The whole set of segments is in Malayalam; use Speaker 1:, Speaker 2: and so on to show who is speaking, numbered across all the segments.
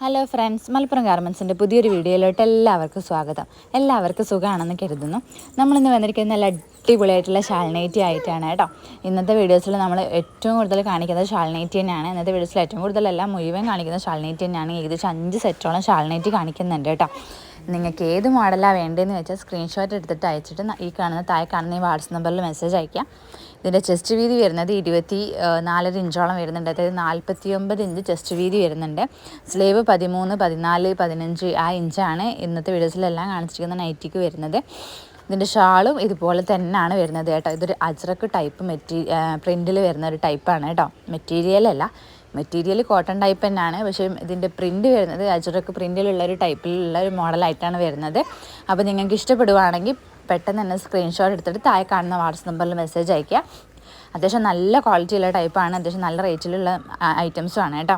Speaker 1: ഹലോ ഫ്രണ്ട്സ് മലപ്പുറം ഗാർമെൻസിന്റെ പുതിയൊരു വീഡിയോയിലോട്ട് എല്ലാവർക്കും സ്വാഗതം. എല്ലാവർക്കും സുഖമാണെന്ന് കരുതുന്നു. നമ്മളിന്ന് വന്നിരിക്കുന്ന നല്ല അടിപൊളിയായിട്ടുള്ള ഷാൾനൈറ്റി ആയിട്ടാണ് കേട്ടോ. ഇന്നത്തെ വീഡിയോസിൽ നമ്മൾ ഏറ്റവും കൂടുതൽ കാണിക്കുന്നത് ഷാൾനൈറ്റി തന്നെയാണ്. ഇന്നത്തെ വീഡിയോസിൽ ഏറ്റവും കൂടുതലല്ല മുഴുവൻ കാണിക്കുന്നത് ഷാൾനൈറ്റി തന്നെയാണ്. ഏകദേശം അഞ്ച് സെറ്റോളം ഷാൾനൈറ്റി കാണിക്കുന്നുണ്ട് കേട്ടോ. നിങ്ങൾക്ക് ഏത് മോഡലാണ് വേണ്ടതെന്ന് വെച്ചാൽ സ്ക്രീൻഷോട്ട് എടുത്തിട്ട് അയച്ചിട്ട് ഈ കാണുന്ന താഴെ കാണുന്ന ഈ വാട്സപ്പ് നമ്പറിൽ മെസ്സേജ് അയക്കാം ഇതിന്റെ ചെസ്റ്റ് വീതി വരുന്നത് ഇരുപത്തി നാലര ഇഞ്ചോളം വരുന്നുണ്ട്. അതായത് നാൽപ്പത്തി ഒമ്പത് ഇഞ്ച് ചെസ്റ്റ് വീതി വരുന്നുണ്ട്. സ്ലീവ് പതിമൂന്ന് പതിനാല് പതിനഞ്ച് ആ ഇഞ്ചാണ് ഇന്നത്തെ വീഡിയോസിലെല്ലാം കാണിച്ചിരിക്കുന്ന നൈറ്റിക്ക് വരുന്നത്. ഇതിന്റെ ഷാളും ഇതുപോലെ തന്നെയാണ് വരുന്നത് കേട്ടോ. ഇതൊരു അജ്രക്ക് ടൈപ്പ് മെറ്റീ പ്രിന്റിൽ വരുന്ന ഒരു ടൈപ്പാണ് കേട്ടോ. മെറ്റീരിയൽ അല്ല. മെറ്റീരിയൽ കോട്ടൺ ടൈപ്പ് തന്നെയാണ്. പക്ഷേ ഇതിന്റെ പ്രിന്റ് വരുന്നത് അജ്രക്ക് പ്രിന്റിലുള്ള ഒരു ടൈപ്പിലുള്ള ഒരു മോഡലായിട്ടാണ് വരുന്നത്. അപ്പോൾ നിങ്ങൾക്ക് ഇഷ്ടപ്പെടുവാണെങ്കിൽ പെട്ടെന്ന് തന്നെ സ്ക്രീൻഷോട്ട് എടുത്തിട്ട് താഴെ കാണുന്ന വാട്സപ്പ് നമ്പറിൽ മെസ്സേജ് അയയ്ക്കുക. അത്യാവശ്യം നല്ല ക്വാളിറ്റിയുള്ള ടൈപ്പാണ് അത്യാവശ്യം നല്ല റേറ്റിലുള്ള ഐറ്റംസും ആണ് കേട്ടോ.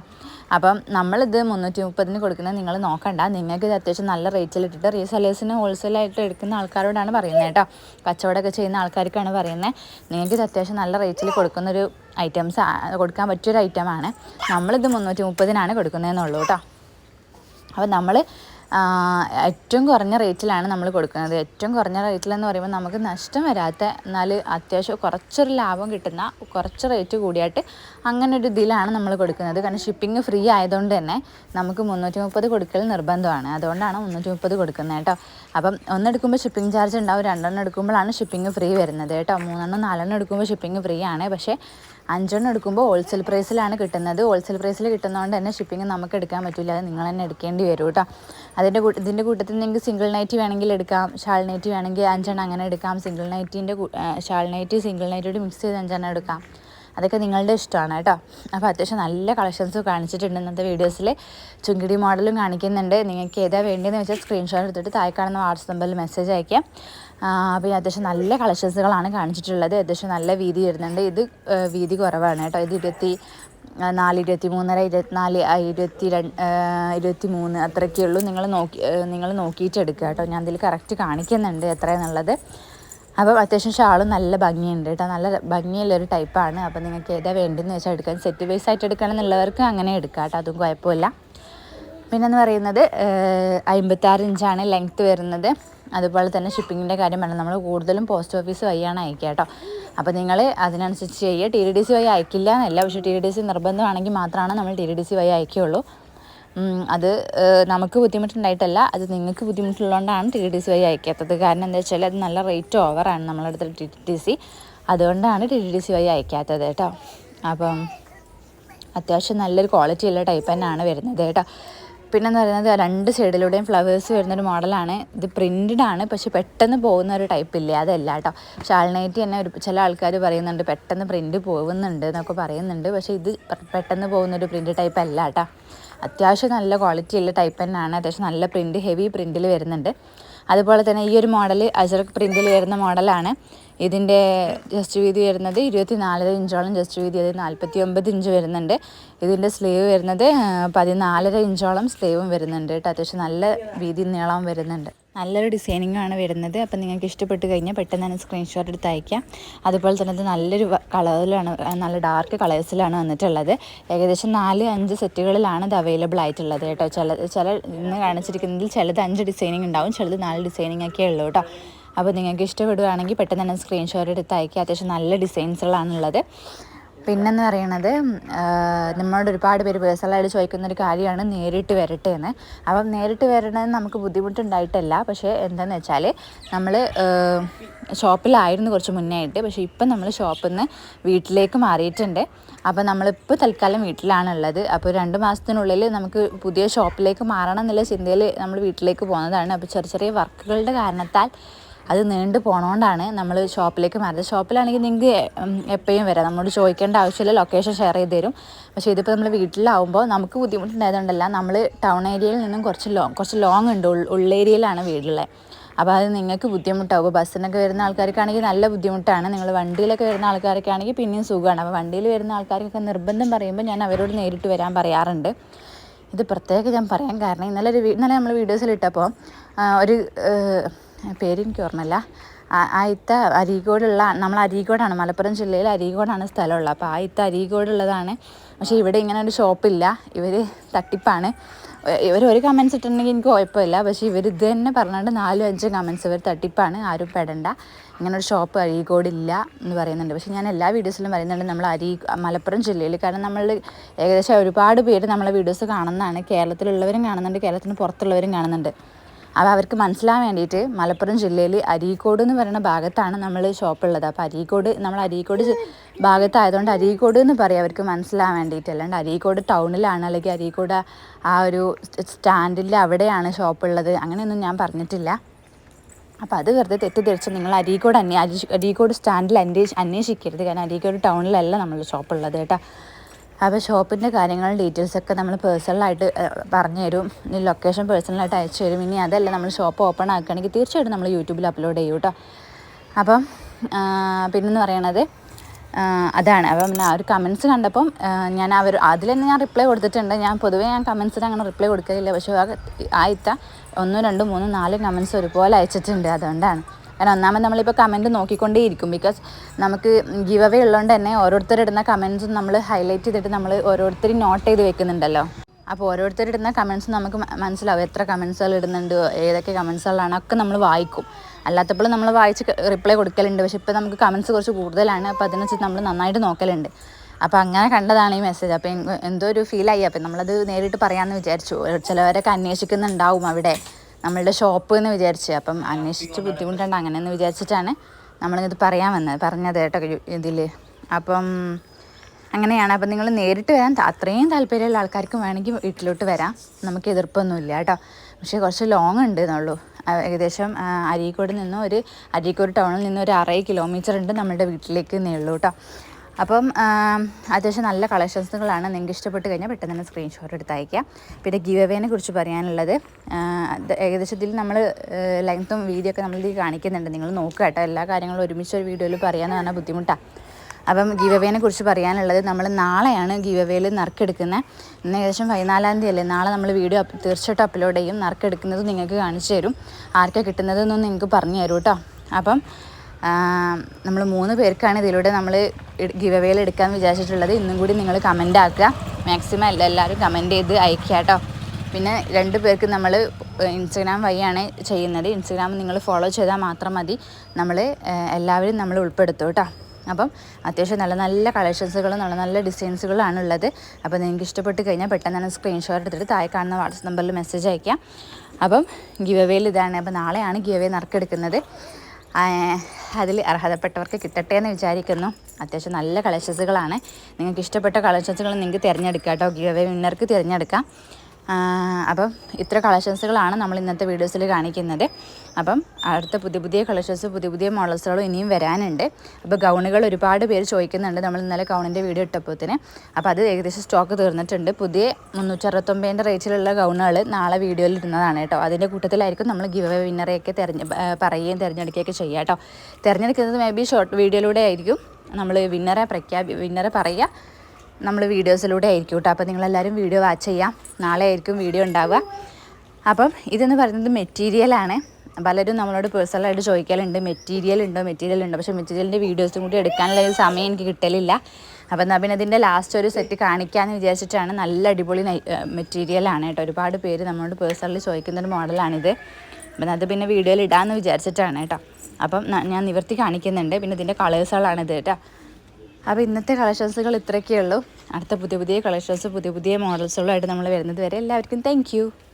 Speaker 1: അപ്പം നമ്മളിത് മുന്നൂറ്റി മുപ്പതിന് കൊടുക്കുന്നത് നിങ്ങൾ നോക്കണ്ട. നിങ്ങൾക്ക് ഇത് അത്യാവശ്യം നല്ല റേറ്റിൽ ഇട്ടിട്ട് റീസെലേഴ്സിന് ഹോൾസെയിലായിട്ട് എടുക്കുന്ന ആൾക്കാരോടാണ് പറയുന്നത് കേട്ടോ. കച്ചവടമൊക്കെ ചെയ്യുന്ന ആൾക്കാർക്കാണ് പറയുന്നത്. നിങ്ങൾക്ക് ഇത് അത്യാവശ്യം നല്ല റേറ്റിൽ കൊടുക്കുന്നൊരു ഐറ്റംസ് കൊടുക്കാൻ പറ്റിയൊരു ഐറ്റമാണ്. നമ്മളിത് മുന്നൂറ്റി മുപ്പതിനാണ് കൊടുക്കുന്നതെന്നുള്ളൂ കേട്ടോ. അപ്പോൾ നമ്മൾ ഏറ്റവും കുറഞ്ഞ റേറ്റിലാണ് നമ്മൾ കൊടുക്കുന്നത്. ഏറ്റവും കുറഞ്ഞ റേറ്റിലെന്ന് പറയുമ്പോൾ നമുക്ക് നഷ്ടം വരാത്ത എന്നാൽ അത്യാവശ്യം കുറച്ചൊരു ലാഭം കിട്ടുന്ന കുറച്ച് റേറ്റ് കൂടിയായിട്ട് അങ്ങനെ ഒരു ഇതിലാണ് നമ്മൾ കൊടുക്കുന്നത്. കാരണം ഷിപ്പിംഗ് ഫ്രീ ആയതുകൊണ്ട് തന്നെ നമുക്ക് മുന്നൂറ്റി മുപ്പത് കൊടുക്കൽ നിർബന്ധമാണ്. അതുകൊണ്ടാണ് മുന്നൂറ്റി മുപ്പത് കൊടുക്കുന്നത് കേട്ടോ. അപ്പം ഒന്നെടുക്കുമ്പോൾ ഷിപ്പിംഗ് ചാർജ് ഉണ്ടാവും രണ്ടെണ്ണം എടുക്കുമ്പോഴാണ് ഷിപ്പിംഗ് ഫ്രീ വരുന്നത് കേട്ടോ. മൂന്നെണ്ണം നാലെണ്ണം എടുക്കുമ്പോൾ ഷിപ്പിംഗ് ഫ്രീ ആണ്. പക്ഷേ അഞ്ചെണ്ണം എടുക്കുമ്പോൾ ഹോൾസെയിൽ പ്രൈസിലാണ് കിട്ടുന്നത്. ഹോൾസെയിൽ പ്രൈസിൽ കിട്ടുന്നതുകൊണ്ട് തന്നെ ഷിപ്പിംഗ് നമുക്ക് എടുക്കാൻ പറ്റില്ല അത് നിങ്ങൾ തന്നെ എടുക്കേണ്ടി വരും കേട്ടോ. അതിന്റെ ഇതിന്റെ കൂട്ടത്തിൽ നിങ്ങൾക്ക് സിംഗിൾ നൈറ്റ് വേണമെങ്കിൽ എടുക്കാം. ഷാൾ നൈറ്റ് വേണമെങ്കിൽ അഞ്ചെണ്ണം അങ്ങനെ എടുക്കാം. സിംഗിൾ നൈറ്റിന്റെ ഷാൾ നൈറ്റ് സിംഗിൾ നൈറ്റോട് മിക്സ് ചെയ്ത് അഞ്ചെണ്ണം എടുക്കാം. അതൊക്കെ നിങ്ങളുടെ ഇഷ്ടമാണ് കേട്ടോ. അപ്പോൾ അത്യാവശ്യം നല്ല കളക്ഷൻസ് കാണിച്ചിട്ടുണ്ട് ഇന്നത്തെ വീഡിയോസിൽ ചുങ്കിടി മോഡലും കാണിക്കുന്നുണ്ട്. നിങ്ങൾക്ക് ഏതാ വേണ്ടതെന്ന് വെച്ചാൽ സ്ക്രീൻഷോട്ട് എടുത്തിട്ട് താഴെ കാണുന്ന വാട്സപ്പ് നമ്പറിൽ മെസ്സേജ് അയക്കാം. അപ്പോൾ അത്യാവശ്യം നല്ല കളക്ഷൻസുകളാണ് കാണിച്ചിട്ടുള്ളത്. അത്യാവശ്യം നല്ല വീതി വരുന്നുണ്ട്. ഇത് വീതി കുറവാണ് കേട്ടോ. ഇത് ഇരുപത്തി നാല് ഇരുപത്തി മൂന്നര ഇരുപത്തിനാല് ഇരുപത്തി രണ്ട് ഇരുപത്തി മൂന്ന് അത്രയൊക്കെ ഉള്ളൂ നിങ്ങൾ നോക്കി നിങ്ങൾ നോക്കിയിട്ട് എടുക്കുക കേട്ടോ. ഞാൻ ഇതിൽ കറക്റ്റ് കാണിക്കുന്നുണ്ട് എത്രയെന്നുള്ളത്. അപ്പോൾ അത്യാവശ്യം ഷാളും നല്ല ഭംഗിയുണ്ട് കേട്ടോ. നല്ല ഭംഗിയുള്ളൊരു ടൈപ്പാണ്. അപ്പോൾ നിങ്ങൾക്ക് ഏതാ വേണ്ടതെന്ന് വെച്ചാൽ എടുക്കാൻ സെറ്റ് വൈസ് ആയിട്ട് എടുക്കണമെന്നുള്ളവർക്ക് അങ്ങനെ എടുക്കാം കേട്ടോ. അതും കുഴപ്പമില്ല. പിന്നെന്ന് പറയുന്നത് അമ്പത്താറ് ഇഞ്ചാണ് ലെങ്ത്ത് വരുന്നത്. അതുപോലെ തന്നെ ഷിപ്പിങ്ങിന്റെ കാര്യം നമ്മൾ കൂടുതലും പോസ്റ്റ് ഓഫീസ് വഴിയാണ് അയക്കുക കേട്ടോ. അപ്പോൾ നിങ്ങൾ അതിനനുസരിച്ച് ചെയ്യുക. ടി ഡി ഡി സി വഴി അയക്കില്ല എന്നല്ല. പക്ഷേ ടി ഡി ഡി സി നിർബന്ധമാണെങ്കിൽ മാത്രമാണ് നമ്മൾ ടി ഡി ഡി സി വഴി അയക്കുകയുള്ളൂ. അത് നമുക്ക് ബുദ്ധിമുട്ടുണ്ടായിട്ടല്ല. അത് നിങ്ങൾക്ക് ബുദ്ധിമുട്ടുള്ളതുകൊണ്ടാണ് ടി ഡി സി വഴി അയക്കാത്തത്. കാരണം എന്താ വെച്ചാൽ അത് നല്ല റേറ്റ് ഓവറാണ് നമ്മളെ അടുത്ത് ടി ഡി സി അതുകൊണ്ടാണ് ടി ഡി സി വഴി അയക്കാത്തത് കേട്ടോ. അപ്പം അത്യാവശ്യം നല്ലൊരു ക്വാളിറ്റി ഉള്ള ടൈപ്പ് തന്നെയാണ് വരുന്നത് കേട്ടോ. പിന്നെന്ന് പറയുന്നത് രണ്ട് സൈഡിലൂടെയും ഫ്ലവേഴ്സ് വരുന്നൊരു മോഡലാണ് ഇത് പ്രിന്റഡ് ആണ് പക്ഷേ പെട്ടെന്ന് പോകുന്ന ഒരു ടൈപ്പ് ഇല്ലേ? അതല്ല കേട്ടോ. ഷാൾനൈറ്റ് തന്നെ ഒരു ചില ആൾക്കാർ പറയുന്നുണ്ട് പെട്ടെന്ന് പ്രിന്റ് പോകുന്നുണ്ട് എന്നൊക്കെ പറയുന്നുണ്ട്. പക്ഷേ ഇത് പെട്ടെന്ന് പോകുന്നൊരു പ്രിന്റ് ടൈപ്പ് അല്ല കേട്ടോ. അത്യാവശ്യം നല്ല ക്വാളിറ്റി ഉള്ള ടൈപ്പ് തന്നെയാണ്. അത്യാവശ്യം നല്ല പ്രിന്റ് ഹെവി പ്രിന്റിൽ വരുന്നുണ്ട്. അതുപോലെ തന്നെ ഈ ഒരു മോഡൽ അജറക് പ്രിന്റിൽ വരുന്ന മോഡലാണ് ഇതിന്റെ ജസ്റ്റ് വീതി വരുന്നത് ഇരുപത്തി നാലര ഇഞ്ചോളം ജസ്റ്റ് വീതി അത് നാൽപ്പത്തി ഒമ്പത് ഇഞ്ച് വരുന്നുണ്ട്. ഇതിന്റെ സ്ലീവ് വരുന്നത് പതിനാലര ഇഞ്ചോളം സ്ലീവും വരുന്നുണ്ട് കേട്ടോ. അത്യാവശ്യം നല്ല വീതി നീളം വരുന്നുണ്ട്. നല്ലൊരു ഡിസൈനിങ് ആണ് വരുന്നത്. അപ്പം നിങ്ങൾക്ക് ഇഷ്ടപ്പെട്ട് കഴിഞ്ഞാൽ പെട്ടെന്ന് തന്നെ സ്ക്രീൻഷോട്ട് എടുത്ത് അയക്കാം. അതുപോലെ തന്നെ ഇത് നല്ലൊരു കളറിലാണ് നല്ല ഡാർക്ക് കളേഴ്സിലാണ് വന്നിട്ടുള്ളത്. ഏകദേശം നാല് അഞ്ച് സെറ്റുകളിലാണ് ഇത് അവൈലബിൾ ആയിട്ടുള്ളത് കേട്ടോ. ചില ചില ഇന്ന് കാണിച്ചിരിക്കുന്നതിൽ ചിലത് അഞ്ച് ഡിസൈനിങ് ഉണ്ടാവും ചിലത് നാല് ഡിസൈനിങ് ഒക്കെ ഉള്ളൂ കേട്ടോ. അപ്പോൾ നിങ്ങൾക്ക് ഇഷ്ടപ്പെടുകയാണെങ്കിൽ പെട്ടെന്ന് തന്നെ സ്ക്രീൻഷോട്ട് എടുത്ത് അയക്കുക അത്യാവശ്യം നല്ല ഡിസൈൻസുകളാണുള്ളത് പിന്നെന്ന് പറയണത് നമ്മളോട് ഒരുപാട് പേര് പേഴ്സണലായിട്ട് ചോദിക്കുന്ന ഒരു കാര്യമാണ് നേരിട്ട് വരട്ടെ എന്ന് അപ്പം നേരിട്ട് വരണമെന്ന് നമുക്ക് ബുദ്ധിമുട്ടുണ്ടായിട്ടല്ല. പക്ഷേ എന്താണെന്ന് വെച്ചാൽ നമ്മൾ ഷോപ്പിലായിരുന്നു കുറച്ച് മുന്നേ ആയിട്ട് പക്ഷേ ഇപ്പം നമ്മൾ ഷോപ്പിൽ നിന്ന് വീട്ടിലേക്ക് മാറിയിട്ടുണ്ട്. അപ്പോൾ നമ്മളിപ്പോൾ തൽക്കാലം വീട്ടിലാണുള്ളത്. അപ്പോൾ രണ്ട് മാസത്തിനുള്ളിൽ നമുക്ക് പുതിയ ഷോപ്പിലേക്ക് മാറണം എന്നുള്ള ചിന്തയിൽ നമ്മൾ വീട്ടിലേക്ക് പോകുന്നതാണ്. അപ്പോൾ ചെറിയ ചെറിയ വർക്കുകളുടെ കാരണത്താൽ അത് നീണ്ടു പോണോണ്ടാണ് നമ്മൾ ഷോപ്പിലേക്ക് മാറിയത് ഷോപ്പിലാണെങ്കിൽ നിങ്ങൾക്ക് എപ്പോഴും വരാം. നമ്മളോട് ചോദിക്കേണ്ട ആവശ്യമില്ല. ലൊക്കേഷൻ ഷെയർ ചെയ്ത് തരും. പക്ഷേ ഇതിപ്പോൾ നമ്മൾ വീട്ടിലാവുമ്പോൾ നമുക്ക് ബുദ്ധിമുട്ടുണ്ടായതുകൊണ്ടല്ല. നമ്മൾ ടൗൺ ഏരിയയിൽ നിന്നും കുറച്ച് ലോങ് കുറച്ച് ലോങ് ഉണ്ട്. ഉള്ള ഉള്ളേരിയയിലാണ് വീടുള്ളത് അപ്പോൾ അത് നിങ്ങൾക്ക് ബുദ്ധിമുട്ടാവും. ബസ്സിനൊക്കെ വരുന്ന ആൾക്കാർക്കാണെങ്കിൽ നല്ല ബുദ്ധിമുട്ടാണ്. നിങ്ങൾ വണ്ടിയിലൊക്കെ വരുന്ന ആൾക്കാരൊക്കെ ആണെങ്കിൽ പിന്നെയും സുഖമാണ്. അപ്പോൾ വണ്ടിയിൽ വരുന്ന ആൾക്കാർക്കൊക്കെ നിർബന്ധം പറയുമ്പോൾ ഞാൻ അവരോട് നേരിട്ട് വരാൻ പറയാറുണ്ട്. ഇത് പ്രത്യേകം ഞാൻ പറയാൻ കാരണം ഇന്നലെ ഒരു ഇന്നലെ നമ്മൾ വീഡിയോസിലിട്ടപ്പോൾ ഒരു ഏഹ്, പേര് എനിക്ക് ഓർമ്മയില്ല ആ- ഇത്ത അരീക്കോടുള്ള നമ്മൾ അരീക്കോടാണ് മലപ്പുറം ജില്ലയിൽ അരീക്കോടാണ് സ്ഥലമുള്ളത്. അപ്പോൾ ആയിത്ത അരീക്കോടുള്ളതാണ് പക്ഷേ ഇവിടെ ഇങ്ങനെ ഒരു ഷോപ്പില്ല. ഇവർ തട്ടിപ്പാണ്. ഇവർ ഒരു കമൻസ് ഇട്ടിട്ടുണ്ടെങ്കിൽ എനിക്ക് കുഴപ്പമില്ല. പക്ഷേ ഇവർ ഇത് തന്നെ പറഞ്ഞുകൊണ്ട് നാലും അഞ്ചും കമൻസ് ഇവർ തട്ടിപ്പാണ്. ആരും പെടണ്ട. ഇങ്ങനെ ഒരു ഷോപ്പ് അരീക്കോടില്ല എന്ന് പറയുന്നുണ്ട്. പക്ഷേ ഞാൻ എല്ലാ വീഡിയോസിലും പറയുന്നുണ്ട് നമ്മൾ അരീ മലപ്പുറം ജില്ലയിൽ. കാരണം നമ്മൾ ഏകദേശം ഒരുപാട് പേര് നമ്മളെ വീഡിയോസ് കാണുന്നതാണ്. കേരളത്തിലുള്ളവരും കാണുന്നുണ്ട്. കേരളത്തിന് പുറത്തുള്ളവരും കാണുന്നുണ്ട്. അപ്പോൾ അവർക്ക് മനസ്സിലാൻ വേണ്ടിയിട്ട് മലപ്പുറം ജില്ലയിൽ അരീക്കോട് എന്ന് പറയുന്ന ഭാഗത്താണ് നമ്മൾ ഷോപ്പുള്ളത്. അപ്പോൾ അരീക്കോട് നമ്മൾ അരീക്കോട് ഭാഗത്തായതുകൊണ്ട് അരീക്കോട് എന്ന് പറയും അവർക്ക് മനസ്സിലാൻ വേണ്ടിയിട്ട്. അല്ലാണ്ട് അരീക്കോട് ടൗണിലാണ് അല്ലെങ്കിൽ അരീക്കോട് ആ ഒരു സ്റ്റാൻഡിൽ അവിടെയാണ് ഷോപ്പുള്ളത്. അങ്ങനെയൊന്നും ഞാൻ പറഞ്ഞിട്ടില്ല. അപ്പോൾ അത് വെറുതെ തെറ്റിദ്ധരിച്ച് നിങ്ങൾ അരീക്കോട് അന്വേ അരീ- അരീക്കോട് സ്റ്റാൻഡിൽ അന്വേഷി അന്വേഷിക്കരുത്. കാരണം അരീക്കോട് ടൗണിലല്ല നമ്മൾ ഷോപ്പുള്ളത് കേട്ടോ. അപ്പോൾ ഷോപ്പിന്റെ കാര്യങ്ങളും ഡീറ്റെയിൽസൊക്കെ നമ്മൾ പേഴ്സണലായിട്ട് പറഞ്ഞു തരും. ലൊക്കേഷൻ പേഴ്സണലായിട്ട് അയച്ചു തരും. ഇനി അതല്ല നമ്മൾ ഷോപ്പ് ഓപ്പൺ ആക്കുകയാണെങ്കിൽ തീർച്ചയായിട്ടും നമ്മൾ യൂട്യൂബിൽ അപ്ലോഡ് ചെയ്യും കേട്ടോ. അപ്പം പിന്നെന്ന് പറയണത് അതാണ്. അപ്പം ആ ഒരു കമൻസ് കണ്ടപ്പം ഞാൻ അവർ അതിൽ തന്നെ ഞാൻ റിപ്ലൈ കൊടുത്തിട്ടുണ്ട്. ഞാൻ പൊതുവേ ഞാൻ കമൻസിന് അങ്ങനെ റിപ്ലൈ കൊടുക്കലില്ല. പക്ഷേ ആ ആയിത്ത ഒന്നും രണ്ടും മൂന്നും നാല് കമൻസ് ഒരുപോലെ അയച്ചിട്ടുണ്ട്. അതുകൊണ്ടാണ്. കാരണം ഒന്നാമത് നമ്മളിപ്പോൾ കമന്റ് നോക്കിക്കൊണ്ടേ ഇരിക്കും ബിക്കോസ് നമുക്ക് ഗിവ് അവേ ഉള്ളതുകൊണ്ട് തന്നെ ഓരോരുത്തരിടുന്ന കമൻസും നമ്മൾ ഹൈലൈറ്റ് ചെയ്തിട്ട് നമ്മൾ ഓരോരുത്തരും നോട്ട് ചെയ്ത് വെക്കുന്നുണ്ടല്ലോ. അപ്പോൾ ഓരോരുത്തരിടുന്ന കമൻസ് നമുക്ക് മനസ്സിലാവും എത്ര കമൻസുകൾ ഇടുന്നുണ്ട് ഏതൊക്കെ കമൻസുകളാണ് ഒക്കെ നമ്മൾ വായിക്കും. അല്ലാത്തപ്പോൾ നമ്മൾ വായിച്ച് റിപ്ലൈ കൊടുക്കലുണ്ട്. പക്ഷെ ഇപ്പോൾ നമുക്ക് കമൻസ് കുറച്ച് കൂടുതലാണ്. അപ്പോൾ അതിനനുസരിച്ച് നമ്മൾ നന്നായിട്ട് നോക്കലുണ്ട്. അപ്പോൾ അങ്ങനെ കണ്ടതാണ് ഈ മെസ്സേജ് അപ്പോൾ എന്തോ ഒരു ഫീലായി അപ്പോൾ നമ്മളത് നേരിട്ട് പറയാമെന്ന് വിചാരിച്ചു. ചിലവരൊക്കെ അന്വേഷിക്കുന്നുണ്ടാവും അവിടെ. നമ്മളുടെ ഷോപ്പ് എന്ന് വിചാരിച്ച്. അപ്പം അന്വേഷിച്ച് ബുദ്ധിമുട്ടുണ്ട് അങ്ങനെയെന്ന് വിചാരിച്ചിട്ടാണ് നമ്മളിത് പറയാൻ വന്നത്. പറഞ്ഞത് കേട്ടോ ഇതിൽ അപ്പം അങ്ങനെയാണ്. അപ്പം നിങ്ങൾ നേരിട്ട് വരാൻ അത്രയും താല്പര്യമുള്ള ആൾക്കാർക്ക് വേണമെങ്കിൽ വീട്ടിലോട്ട് വരാം. നമുക്ക് എതിർപ്പൊന്നുമില്ല കേട്ടോ. പക്ഷേ കുറച്ച് ലോങ് ഉണ്ട് എന്നുള്ളൂ. ഏകദേശം അരീക്കോട് നിന്ന് ഒരു അരീക്കോട് ടൗണിൽ നിന്ന് ഒരു അറേ കിലോമീറ്റർ ഉണ്ട് നമ്മുടെ വീട്ടിലേക്ക് നേള്ളൂ കേട്ടോ. അപ്പം അത്യാവശ്യം നല്ല കളക്ഷൻസുകളാണ് നിങ്ങൾക്ക് ഇഷ്ടപ്പെട്ട് കഴിഞ്ഞാൽ പെട്ടെന്ന് തന്നെ സ്ക്രീൻഷോട്ട് എടുത്ത് അയക്കാം പിന്നെ ഗീവ് അവേനെ കുറിച്ച് പറയാനുള്ളത് ഏകദേശത്തിൽ നമ്മൾ ലെങ്ത്തും വീഡിയോ ഒക്കെ ഇതിൽ കാണിക്കുന്നുണ്ട്. നിങ്ങൾ നോക്കുക കേട്ടോ എല്ലാ കാര്യങ്ങളും ഒരുമിച്ച് ഒരു വീഡിയോയിൽ പറയാമെന്ന് പറഞ്ഞാൽ ബുദ്ധിമുട്ടാണ് അപ്പം ഗീവ് അവേനെ കുറിച്ച് പറയാനുള്ളത് നമ്മൾ നാളെയാണ് ഗീവ് അവേയിൽ നറുക്കെടുക്കുന്നത് ഇന്ന് ഏകദേശം പതിനാലാം തീയതി അല്ലേ? നാളെ നമ്മൾ വീഡിയോ തീർച്ചയായിട്ടും അപ്ലോഡ് ചെയ്യും. നറുക്കെടുക്കുന്നത് നിങ്ങൾക്ക് കാണിച്ചു തരും. ആർക്കാണ് കിട്ടുന്നതെന്നൊന്ന് നിങ്ങൾക്ക് പറഞ്ഞു തരും കേട്ടോ. അപ്പം നമ്മൾ മൂന്ന് പേർക്കാണ് ഇതിലൂടെ നമ്മൾ ഗിവ് അവേയിൽ എടുക്കാൻ വിചാരിച്ചിട്ടുള്ളത്. ഇന്നും കൂടി നിങ്ങൾ കമന്റ് ആക്കുക. മാക്സിമം എല്ലാ എല്ലാവരും കമന്റ് ചെയ്ത് അയക്കുക കേട്ടോ. പിന്നെ രണ്ട് പേർക്ക് നമ്മൾ ഇൻസ്റ്റഗ്രാം വഴിയാണ് ചെയ്യുന്നത്. ഇൻസ്റ്റഗ്രാം നിങ്ങൾ ഫോളോ ചെയ്താൽ മാത്രം മതി. നമ്മൾ എല്ലാവരും നമ്മൾ ഉൾപ്പെടുത്തും കേട്ടോ. അപ്പം അത്യാവശ്യം നല്ല നല്ല കളക്ഷൻസുകളും നല്ല നല്ല ഡിസൈൻസുകളാണ് ഉള്ളത്. അപ്പോൾ നിങ്ങൾക്ക് ഇഷ്ടപ്പെട്ട് കഴിഞ്ഞാൽ പെട്ടെന്ന് തന്നെ സ്ക്രീൻഷോട്ട് എടുത്തിട്ട് താഴെ കാണുന്ന വാട്സപ്പ് നമ്പറിൽ മെസ്സേജ് അയക്കാം അപ്പം ഗിവ് ഇതാണ്. അപ്പോൾ നാളെയാണ് ഗിവ് അവേ നറുക്കെടുക്കുന്നത്. അതിൽ അർഹതപ്പെട്ടവർക്ക് കിട്ടട്ടെ എന്ന് വിചാരിക്കുന്നു. അത്യാവശ്യം നല്ല കളക്ഷൻസുകളാണ് നിങ്ങൾക്ക് ഇഷ്ടപ്പെട്ട കളക്ഷൻസുകൾ നിങ്ങൾക്ക് തിരഞ്ഞെടുക്കാം കേട്ടോ. ഗീവേ വിന്നർക്ക് തിരഞ്ഞെടുക്കാം. അപ്പം ഇത്ര കളക്ഷൻസുകളാണ് നമ്മൾ ഇന്നത്തെ വീഡിയോസിൽ കാണിക്കുന്നത്. അപ്പം അടുത്ത പുതിയ പുതിയ കളക്ഷൻസ് പുതിയ പുതിയ മോഡൽസുകളും ഇനിയും വരാനുണ്ട്. അപ്പോൾ ഗൗണുകൾ ഒരുപാട് പേര് ചോദിക്കുന്നുണ്ട്. നമ്മൾ ഇന്നലെ ഗൗണിന്റെ വീഡിയോ ഇട്ടപ്പോത്തിന്. അപ്പോൾ അത് ഏകദേശം സ്റ്റോക്ക് തീർന്നിട്ടുണ്ട്. പുതിയ മുന്നൂറ്ററുപത്തൊമ്പതിന്റെ റേറ്റിലുള്ള ഗൗണുകൾ നാളെ വീഡിയോയിൽ ഇടുന്നതാണ് കേട്ടോ. അതിന്റെ കൂട്ടത്തിലായിരിക്കും നമ്മൾ ഗിവ് അവേ വിന്നറെയൊക്കെ തിരഞ്ഞ് പറയുകയും തിരഞ്ഞെടുക്കുകയൊക്കെ ചെയ്യുക കേട്ടോ. തിരഞ്ഞെടുക്കുന്നത് മേ ബി ഷോർട്ട് വീഡിയോയിലൂടെ ആയിരിക്കും. നമ്മൾ വിന്നറെ പ്രഖ്യാപി വിന്നറെ പറയുക. നമ്മൾ വീഡിയോസിലൂടെ ആയിരിക്കും കേട്ടോ. അപ്പോൾ നിങ്ങളെല്ലാവരും വീഡിയോ വാച്ച് ചെയ്യാം. നാളെ ആയിരിക്കും വീഡിയോ ഉണ്ടാവുക. അപ്പം ഇതെന്ന് പറയുന്നത് മെറ്റീരിയലാണ് പലരും നമ്മളോട് പേഴ്സണലായിട്ട് ചോദിക്കലുണ്ട്. മെറ്റീരിയൽ ഉണ്ടോ? മെറ്റീരിയൽ ഉണ്ടോ? പക്ഷേ മെറ്റീരിയലിന്റെ വീഡിയോസും കൂടി എടുക്കാനുള്ള ഒരു സമയം എനിക്ക് കിട്ടലില്ല. അപ്പം എന്നാൽ പിന്നെ ഇതിന്റെ ലാസ്റ്റ് ഒരു സെറ്റ് കാണിക്കാമെന്ന് വിചാരിച്ചിട്ടാണ് നല്ല അടിപൊളി മെറ്റീരിയലാണ് കേട്ടോ. ഒരുപാട് പേര് നമ്മളോട് പേഴ്സണലി ചോദിക്കുന്ന ഒരു മോഡലാണിത് അപ്പം അത് പിന്നെ വീഡിയോയിൽ ഇടാമെന്ന് വിചാരിച്ചിട്ടാണ് കേട്ടോ. അപ്പം ഞാൻ നിവർത്തി കാണിക്കുന്നുണ്ട്. പിന്നെ ഇതിന്റെ കളേഴ്സുകളാണിത് കേട്ടോ. അപ്പോൾ ഇന്നത്തെ കളക്ഷൻസുകൾ ഇത്രയൊക്കെയുള്ളൂ അടുത്ത പുതിയ പുതിയ കളക്ഷൻസ് പുതിയ പുതിയ മോഡൽസുകളായിട്ട് നമ്മൾ വരുന്നത് വരെ എല്ലാവർക്കും താങ്ക്